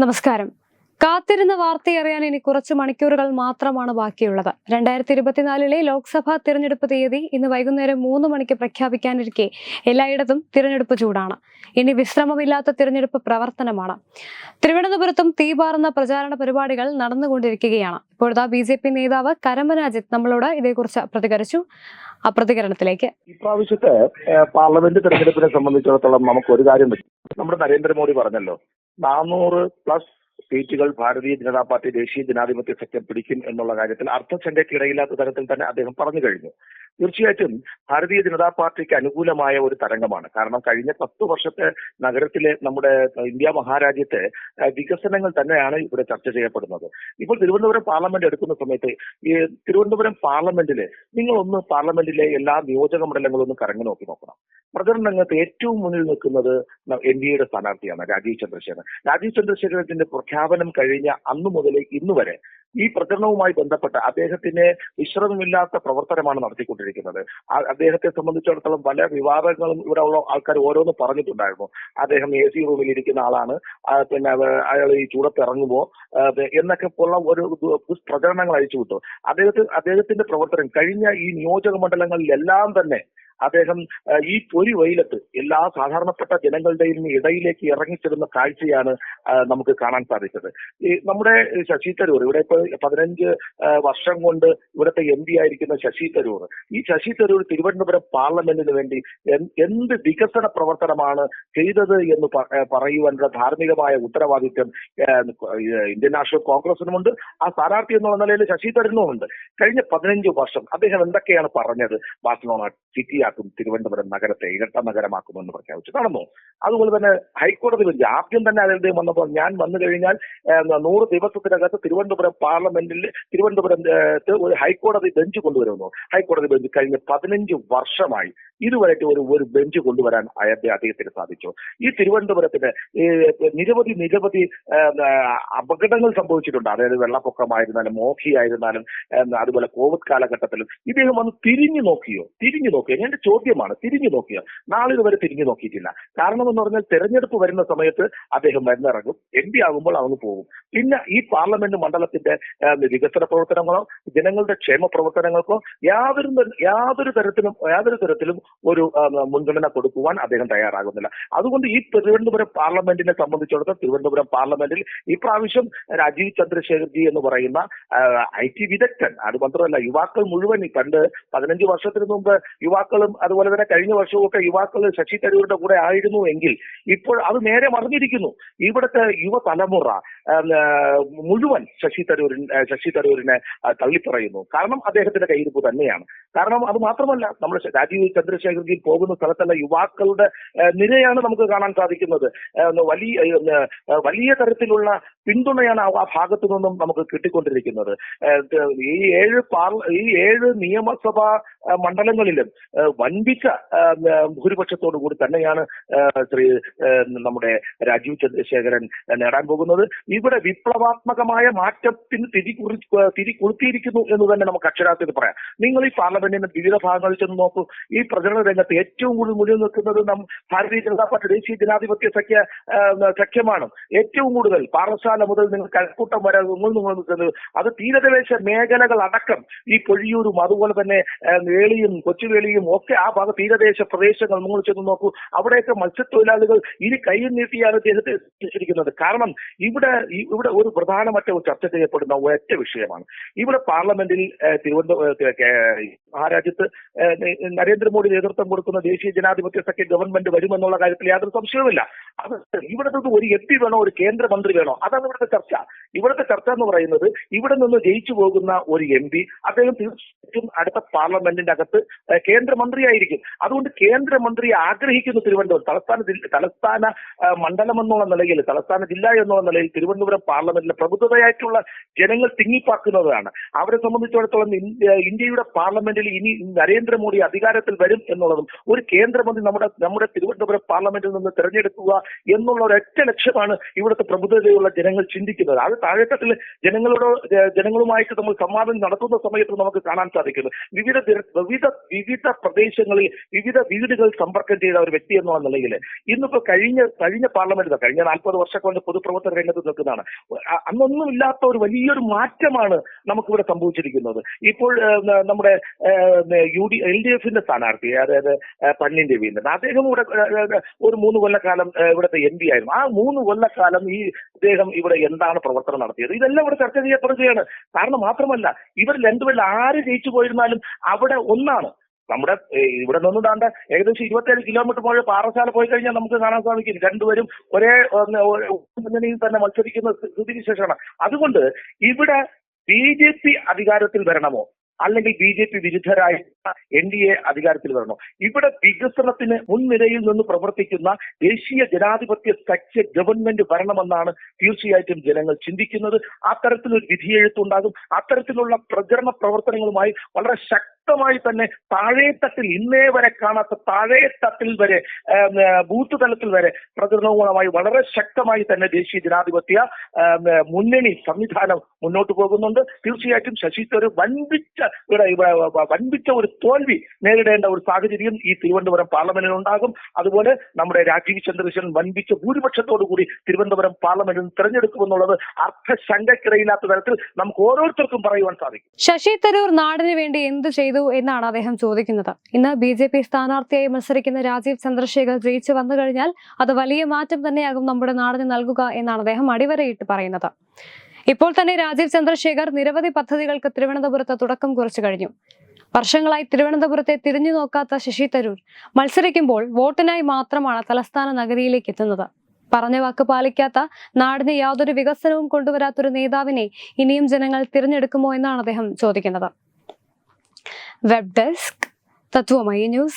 നമസ്കാരം. കാത്തിരുന്ന വാർത്തയറിയാൻ ഇനി കുറച്ച് മണിക്കൂറുകൾ മാത്രമാണ് ബാക്കിയുള്ളത്. രണ്ടായിരത്തി ഇരുപത്തിനാലിലെ ലോക്സഭാ തിരഞ്ഞെടുപ്പ് തീയതി ഇന്ന് വൈകുന്നേരം മൂന്ന് മണിക്ക് പ്രഖ്യാപിക്കാനിരിക്കെ എല്ലായിടത്തും തിരഞ്ഞെടുപ്പ് ചൂടാണ്. ഇനി വിശ്രമമില്ലാത്ത തിരഞ്ഞെടുപ്പ് പ്രവർത്തനമാണ്. തിരുവനന്തപുരത്തും തീപാറുന്ന പ്രചാരണ പരിപാടികൾ നടന്നുകൊണ്ടിരിക്കുകയാണ്. ഇപ്പോഴത്തെ ബി ജെ പി നേതാവ് കരമരാജിത്ത് നമ്മളോട് ഇതേക്കുറിച്ച് പ്രതികരിച്ചു. ആ പ്രതികരണത്തിലേക്ക്. ഇപ്രാവശ്യത്തെ പാർലമെന്റ് തെരഞ്ഞെടുപ്പിനെ സംബന്ധിച്ചിടത്തോളം നമുക്ക് ഒരു കാര്യം നമ്മുടെ നരേന്ദ്രമോദി പറഞ്ഞല്ലോ നാനൂറ് പ്ലസ് സീറ്റുകൾ ഭാരതീയ ജനതാ പാർട്ടി ദേശീയ ജനാധിപത്യ സഖ്യം പിടിക്കും എന്നുള്ള കാര്യത്തിൽ അർത്ഥശങ്കയ്ക്കിടയില്ലാത്ത തരത്തിൽ തന്നെ അദ്ദേഹം പറഞ്ഞു കഴിഞ്ഞു. തീർച്ചയായിട്ടും ഭാരതീയ ജനതാ പാർട്ടിക്ക് അനുകൂലമായ ഒരു തരംഗമാണ്. കാരണം കഴിഞ്ഞ പത്ത് വർഷത്തെ നഗരത്തിലെ നമ്മുടെ ഇന്ത്യ മഹാരാജ്യത്തെ വികസനങ്ങൾ തന്നെയാണ് ഇവിടെ ചർച്ച ചെയ്യപ്പെടുന്നത്. ഇപ്പോൾ തിരുവനന്തപുരം പാർലമെന്റ് എടുക്കുന്ന സമയത്ത് ഈ തിരുവനന്തപുരം പാർലമെന്റിൽ നിങ്ങളൊന്ന് പാർലമെന്റിലെ എല്ലാ നിയോജക മണ്ഡലങ്ങളും ഒന്ന് കറങ്ങി നോക്കി നോക്കണം. പ്രചരണ രംഗത്ത് ഏറ്റവും മുന്നിൽ നിൽക്കുന്നത് എൻ ഡി എയുടെ സ്ഥാനാർത്ഥിയാണ് രാജീവ് ചന്ദ്രശേഖരൻ. രാജീവ് ചന്ദ്രശേഖരത്തിന്റെ പ്രഖ്യാപനം കഴിഞ്ഞ അന്നു മുതൽ ഇന്ന് വരെ ഈ പ്രചരണവുമായി ബന്ധപ്പെട്ട് അദ്ദേഹത്തിന് വിശ്രമമില്ലാത്ത പ്രവർത്തനമാണ് നടത്തിക്കൊണ്ടിരിക്കുന്നത്. അദ്ദേഹത്തെ സംബന്ധിച്ചിടത്തോളം പല വിവാദങ്ങളും ഇവിടെ ഉള്ള ആൾക്കാർ ഓരോന്ന് പറഞ്ഞിട്ടുണ്ടായിരുന്നു. അദ്ദേഹം എ സി റൂമിൽ ഇരിക്കുന്ന ആളാണ് പിന്നെ അയാൾ ഈ ചൂടത്ത് ഇറങ്ങുമോ എന്നൊക്കെ ഉള്ള ഒരു പ്രചരണങ്ങൾ അയച്ചുവിട്ടു അദ്ദേഹത്തിന് അദ്ദേഹത്തിന്റെ പ്രവർത്തനം കഴിഞ്ഞ ഈ നിയോജക മണ്ഡലങ്ങളിലെല്ലാം തന്നെ അദ്ദേഹം ഈ പൊരി വെയിലത്ത് എല്ലാ സാധാരണപ്പെട്ട ജനങ്ങളുടെയും ഇടയിലേക്ക് ഇറങ്ങിച്ചിരുന്ന കാഴ്ചയാണ് നമുക്ക് കാണാൻ സാധിച്ചത്. ഈ നമ്മുടെ ശശി തരൂർ ഇവിടെ ഇപ്പൊ പതിനഞ്ച് വർഷം കൊണ്ട് ഇവിടുത്തെ എം പി ആയിരിക്കുന്ന ശശി തരൂർ ഈ ശശി തരൂർ തിരുവനന്തപുരം പാർലമെന്റിന് വേണ്ടി എന്ത് വികസന പ്രവർത്തനമാണ് ചെയ്തത് എന്ന് പറയുവാനുള്ള ധാർമ്മികമായ ഉത്തരവാദിത്വം ഇന്ത്യൻ നാഷണൽ കോൺഗ്രസിനുമുണ്ട് ആ സ്ഥാനാർത്ഥി എന്നുള്ള നിലയിൽ ശശി തരൂരിനുമുണ്ട് കഴിഞ്ഞ പതിനഞ്ച് വർഷം അദ്ദേഹം എന്തൊക്കെയാണ് പറഞ്ഞത്? ബാഴ്സലോണ സിറ്റിയാക്കും തിരുവനന്തപുരം നഗരത്തെ ഇരട്ട നഗരമാക്കുമെന്ന് പ്രഖ്യാപിച്ചു. നടന്നു അതുപോലെ തന്നെ ഹൈക്കോടതി ബെഞ്ച് ആദ്യം തന്നെ അദ്ദേഹം വന്നപ്പോൾ ഞാൻ വന്നു കഴിഞ്ഞാൽ നൂറ് ദിവസത്തിനകത്ത് തിരുവനന്തപുരം പാർലമെന്റിൽ തിരുവനന്തപുരം ഒരു ഹൈക്കോടതി ബെഞ്ച് കൊണ്ടുവരുന്നു. ഹൈക്കോടതി ബെഞ്ച് കഴിഞ്ഞ പതിനഞ്ച് വർഷമായി ഇതുവരെയായിട്ട് ഒരു ഒരു ബെഞ്ച് കൊണ്ടുവരാൻ അദ്ദേഹത്തിന് സാധിച്ചു. ഈ തിരുവനന്തപുരത്തിന് നിരവധി നിരവധി അപകടങ്ങൾ സംഭവിച്ചിട്ടുണ്ട്. അതായത് വെള്ളപ്പൊക്കമായിരുന്നാലും മോഹിയായിരുന്നാലും അതുപോലെ കോവിഡ് കാലഘട്ടത്തിലും ഇദ്ദേഹം വന്ന് തിരിഞ്ഞു നോക്കിയോ? തിരിഞ്ഞു നോക്കിയോ? എന്റെ ചോദ്യമാണ്. തിരിഞ്ഞു നോക്കുക നാളിത് വരെ തിരിഞ്ഞു നോക്കിയിട്ടില്ല. കാരണം എന്ന് പറഞ്ഞാൽ തെരഞ്ഞെടുപ്പ് വരുന്ന സമയത്ത് അദ്ദേഹം മരുന്നിറങ്ങും എം പി ആകുമ്പോൾ അവന് പോകും. പിന്നെ ഈ പാർലമെന്റ് മണ്ഡലത്തിന്റെ വികസന പ്രവർത്തനങ്ങളോ ജനങ്ങളുടെ ക്ഷേമ പ്രവർത്തനങ്ങൾക്കോ യാതൊരു യാതൊരു തരത്തിലും യാതൊരു തരത്തിലും ഒരു മുൻഗണന കൊടുക്കുവാൻ അദ്ദേഹം തയ്യാറാകുന്നില്ല. അതുകൊണ്ട് ഈ തിരുവനന്തപുരം പാർലമെന്റിനെ സംബന്ധിച്ചിടത്തോളം തിരുവനന്തപുരം പാർലമെന്റിൽ ഈ പ്രാവശ്യം രാജീവ് ചന്ദ്രശേഖർജി എന്ന് പറയുന്ന ഐ ടി വിദഗ്ധൻ അത് മാത്രമല്ല യുവാക്കൾ മുഴുവൻ പണ്ട് പതിനഞ്ച് വർഷത്തിന് മുമ്പ് യുവാക്കളും അതുപോലെ തന്നെ കഴിഞ്ഞ വർഷവും ഒക്കെ യുവാക്കൾ ശശി തരൂരിന്റെ കൂടെ ആയിരുന്നു എങ്കിൽ ഇപ്പോൾ അത് നേരെ മറിഞ്ഞിരിക്കുന്നു. ഇവിടുത്തെ യുവതലമുറ മുഴുവൻ ശശി തരൂരിൻ ശശി തരൂരിനെ തള്ളിപ്പറയുന്നു. കാരണം അദ്ദേഹത്തിന്റെ കയ്യിരിപ്പ് തന്നെയാണ്. കാരണം അത് മാത്രമല്ല നമ്മൾ രാജീവ് ചന്ദ്രശേഖർജി പോകുന്ന സ്ഥലത്തുള്ള യുവാക്കളുടെ നിരയാണ് നമുക്ക് കാണാൻ സാധിക്കുന്നത്. വലിയ വലിയ തരത്തിലുള്ള പിന്തുണയാണ് ആ- ഭാഗത്തു നിന്നും നമുക്ക് കിട്ടിക്കൊണ്ടിരിക്കുന്നത്. ഈ ഏഴ് പാർല ഈ ഏഴ് നിയമസഭാ മണ്ഡലങ്ങളിലും വൻപിച്ച ഭൂരിപക്ഷത്തോടു കൂടി തന്നെയാണ് ശ്രീ നമ്മുടെ രാജീവ് ചന്ദ്രശേഖരൻ നേടാൻ പോകുന്നത്. ഇവിടെ വിപ്ലവാത്മകമായ മാറ്റത്തിന് തിരി കുറി തിരി കൊളുത്തിയിരിക്കുന്നു എന്ന് തന്നെ നമുക്ക് അക്ഷരാർത്ഥത്തിൽ പറയാം. നിങ്ങൾ ഈ പാർലമെന്റിന്റെ വിവിധ ഭാഗങ്ങളിൽ ചെന്ന് നോക്കൂ. ഈ പ്രചരണ രംഗത്ത് ഏറ്റവും കൂടുതൽ മുന്നിൽ നിൽക്കുന്നത് നം ഭാരതീയ ജനതാ പാർട്ടി ദേശീയ ജനാധിപത്യ സഖ്യ സഖ്യമാണ്. ഏറ്റവും കൂടുതൽ പാറശാല മുതൽ നിങ്ങൾ കഴക്കൂട്ടം വരെ നിങ്ങൾ നിങ്ങൾ നിൽക്കുന്നത് അത് തീരദേശ മേഖലകൾ അടക്കം ഈ പൊഴിയൂരും അതുപോലെ തന്നെ വേളിയും കൊച്ചുവേളിയും ഒക്കെ ആ ഭാഗ തീരദേശ പ്രദേശങ്ങൾ നിങ്ങൾ ചെന്ന് നോക്കൂ. അവിടെയൊക്കെ മത്സ്യത്തൊഴിലാളികൾ ഇനി കൈ നീട്ടിയാണ് അദ്ദേഹത്തെ കാരണം ഇവിടെ ഇവിടെ ഒരു പ്രധാനമറ്റ ചർച്ച ചെയ്യപ്പെടുന്ന ഒറ്റ വിഷയമാണ്. ഇവിടെ പാർലമെന്റിൽ തിരുവനന്തപുരം ആ രാജ്യത്ത് നരേന്ദ്രമോദി നേതൃത്വം കൊടുക്കുന്ന ദേശീയ ജനാധിപത്യ സഖ്യ ഗവൺമെന്റ് വരുമെന്നുള്ള കാര്യത്തിൽ യാതൊരു സംശയവുമില്ല. അത് ഇവിടെ നിന്ന് ഒരു എം പി വേണോ ഒരു കേന്ദ്രമന്ത്രി വേണോ? അതാണ് ഇവിടുത്തെ ചർച്ച. ഇവിടുത്തെ ചർച്ച എന്ന് പറയുന്നത് ഇവിടെ നിന്ന് ജയിച്ചു പോകുന്ന ഒരു എം പി അദ്ദേഹം തീർച്ചയായിട്ടും അടുത്ത പാർലമെന്റിന്റെ അകത്ത് കേന്ദ്രമന്ത്രിയായിരിക്കും. അതുകൊണ്ട് കേന്ദ്രമന്ത്രി ആഗ്രഹിക്കുന്നു തിരുവനന്തപുരം. തലസ്ഥാന തലസ്ഥാന മണ്ഡലം എന്നുള്ള നിലയിൽ തലസ്ഥാന ജില്ല എന്നുള്ള നിലയിൽ തിരുവനന്തപുരം പാർലമെന്റിലെ പ്രബുദ്ധതയായിട്ടുള്ള ജനങ്ങൾ തിങ്ങിപ്പാക്കുന്നതാണ് അവരെ സംബന്ധിച്ചിടത്തോളം ഇന്ത്യയുടെ പാർലമെന്റിൽ ഇനി നരേന്ദ്രമോദി അധികാരത്തിൽ വരും എന്നുള്ളതും ഒരു കേന്ദ്രമന്ത്രി നമ്മുടെ നമ്മുടെ തിരുവനന്തപുരം പാർലമെന്റിൽ നിന്ന് തിരഞ്ഞെടുക്കുക എന്നുള്ള ഒരൊറ്റ ലക്ഷ്യമാണ് ഇവിടുത്തെ പ്രബുദ്ധതയുള്ള ജനങ്ങൾ ചിന്തിക്കുന്നത്. അത് താഴെത്തട്ടിൽ ജനങ്ങളോട് ജനങ്ങളുമായിട്ട് നമ്മൾ സംവാദം നടത്തുന്ന സമയത്ത് നമുക്ക് കാണാൻ സാധിക്കുന്നു. വിവിധ വിവിധ വിവിധ പ്രദേശങ്ങളിൽ വിവിധ വീടുകൾ സമ്പർക്കം ചെയ്ത ഒരു വ്യക്തി എന്നുള്ള നിലയിൽ ഇന്നിപ്പോ കഴിഞ്ഞ കഴിഞ്ഞ പാർലമെന്റ് കഴിഞ്ഞ നാൽപ്പത് വർഷം കൊണ്ട് പൊതുപ്രവർത്തന രംഗത്ത് നിൽക്കുന്നതാണ്. അന്നൊന്നുമില്ലാത്ത ഒരു വലിയൊരു മാറ്റമാണ് നമുക്കിവിടെ സംഭവിച്ചിരിക്കുന്നത്. ഇപ്പോൾ നമ്മുടെ യു ഡി എൽ ഡി എഫിന്റെ സ്ഥാനാർത്ഥി അതായത് പന്നിൻ രവീന്ദ്രൻ. അദ്ദേഹം ഇവിടെ ഒരു മൂന്ന് കൊല്ലക്കാലം ഇവിടുത്തെ എം പി ആയിരുന്നു. ആ മൂന്ന് കൊല്ലക്കാലം ഈ അദ്ദേഹം ഇവിടെ എന്താണ് പ്രവർത്തനം നടത്തിയത്. ഇതെല്ലാം ഇവിടെ ചർച്ച ചെയ്യപ്പെടുകയാണ് കാരണം മാത്രമല്ല ഇവർ രണ്ടുപേരിൽ ആര് ജയിച്ചു പോയിരുന്നാലും അവിടെ ഒന്നാണ്. നമ്മുടെ ഇവിടെ നിന്ന് താണ്ട ഏകദേശം ഇരുപത്തേഴ് കിലോമീറ്റർ പോയ പാറശാല പോയി കഴിഞ്ഞാൽ നമുക്ക് കാണാൻ സാധിക്കും. രണ്ടുപേരും ഒരേ മുന്നണിയിൽ തന്നെ മത്സരിക്കുന്ന സ്ഥിതിവിശേഷമാണ് അതുകൊണ്ട് ഇവിടെ ബി ജെ പി അധികാരത്തിൽ വരണമോ? അല്ലെങ്കിൽ ബി ജെ പി വിരുദ്ധരായ എൻ ഡി എ അധികാരത്തിൽ വരണോ? ഇവിടെ വികസനത്തിന് മുൻനിരയിൽ നിന്ന് പ്രവർത്തിക്കുന്ന ദേശീയ ജനാധിപത്യ സഖ്യ ഗവൺമെന്റ് വരണമെന്നാണ് തീർച്ചയായിട്ടും ജനങ്ങൾ ചിന്തിക്കുന്നത്. അത്തരത്തിലൊരു വിധിയെഴുത്തുണ്ടാകും. അത്തരത്തിലുള്ള പ്രചരണ പ്രവർത്തനങ്ങളുമായി വളരെ ശക്തമായി തന്നെ താഴേത്തട്ടിൽ ഇന്നേ വരെ കാണാത്ത താഴേത്തട്ടിൽ വരെ ബൂത്ത് തലത്തിൽ വരെ പ്രകൃതവുമായി വളരെ ശക്തമായി തന്നെ ദേശീയ ജനാധിപത്യ മുന്നണി സംവിധാനം മുന്നോട്ട് പോകുന്നുണ്ട്. തീർച്ചയായിട്ടും ശശി തരൂർ വൻപിച്ച വൻപിച്ച ഒരു തോൽവി നേരിടേണ്ട ഒരു സാഹചര്യം ഈ തിരുവനന്തപുരം പാർലമെന്റിൽ ഉണ്ടാകും. അതുപോലെ നമ്മുടെ രാജീവ് ചന്ദ്രശേഖരൻ വൻപിച്ച ഭൂരിപക്ഷത്തോടു കൂടി തിരുവനന്തപുരം പാർലമെന്റിൽ തിരഞ്ഞെടുക്കുമെന്നുള്ളത് അർത്ഥശങ്കക്കിടയില്ലാത്ത തരത്തിൽ നമുക്ക് ഓരോരുത്തർക്കും പറയുവാൻ സാധിക്കും. ശശി തരൂർ നാടിന് വേണ്ടി എന്ത് ചെയ്തു? എന്നാണ് അദ്ദേഹം ചോദിക്കുന്നത്. ഇന്ന് ബി ജെ പി സ്ഥാനാർത്ഥിയായി മത്സരിക്കുന്ന രാജീവ് ചന്ദ്രശേഖർ ജയിച്ചു വന്നു കഴിഞ്ഞാൽ അത് വലിയ മാറ്റം തന്നെയാകും നമ്മുടെ നാടിന് നൽകുക എന്നാണ് അദ്ദേഹം അടിവരയിട്ട് പറയുന്നത്. ഇപ്പോൾ തന്നെ രാജീവ് ചന്ദ്രശേഖർ നിരവധി പദ്ധതികൾക്ക് തിരുവനന്തപുരത്ത് തുടക്കം കുറിച്ചു കഴിഞ്ഞു. വർഷങ്ങളായി തിരുവനന്തപുരത്തെ തിരിഞ്ഞു നോക്കാത്ത ശശി തരൂർ മത്സരിക്കുമ്പോൾ വോട്ടിനായി മാത്രമാണ് തലസ്ഥാന നഗരിയിലേക്ക് എത്തുന്നത്. പറഞ്ഞ വാക്ക് പാലിക്കാത്ത നാടിന് യാതൊരു വികസനവും കൊണ്ടുവരാത്തൊരു നേതാവിനെ ഇനിയും ജനങ്ങൾ തിരഞ്ഞെടുക്കുമോ എന്നാണ് അദ്ദേഹം ചോദിക്കുന്നത്. Web desk Tatvamaya news.